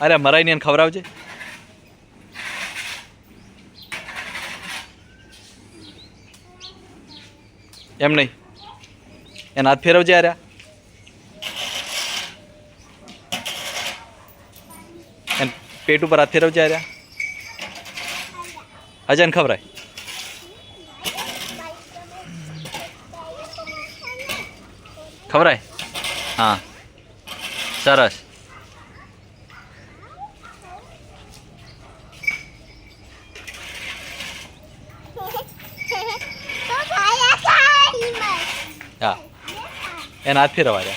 અરે મરાઈને એને ખવડાવજે. એમ નહીં. એને હાથ ફેરવજે અરે એન પેટ ઉપર હાથ ફેરવજે અરે અજન ખવરાય ખવરાય હા. સરસ. હા એને હાથ ફેરવા દે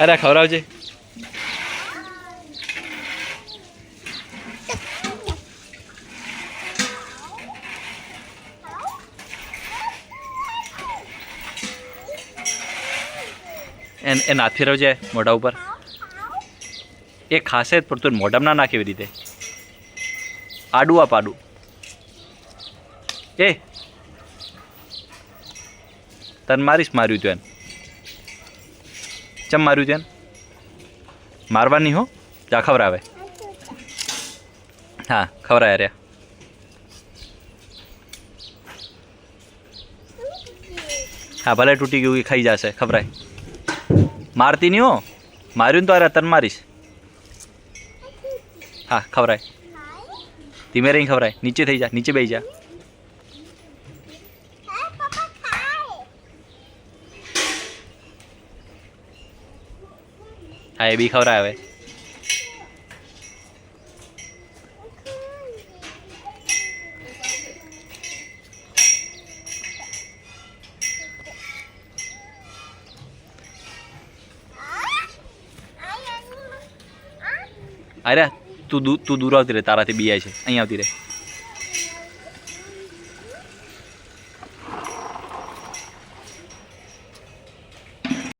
અરે, ખવડાવજે. એન એ હાથ ફેરવજે મોઢા ઉપર. એ ખાશે જ, પણ તું મોઢામાં ના નાખ એવી રીતે. આડું આપ આડું. એ. તને મારીશ, માર્યું તું એને. ચમ માર્યું છે મારવાની હો? જા ખવરાવે હા ખવરાય રે હા, ભલે તૂટી ગયું ખાઈ જશે ખબરાય મારતી નહીં હો. માર્યું તો અરે તન મારીશ. હા ખવરાય ધીમે રહી ખવડાય. નીચે થઈ જા, નીચે બેસી જા. હા, એ બી ખવડાય હવે અરે, તું તું દૂર આવતી રહે, તારાથી બીયાય છે. અહીં આવતી રહે.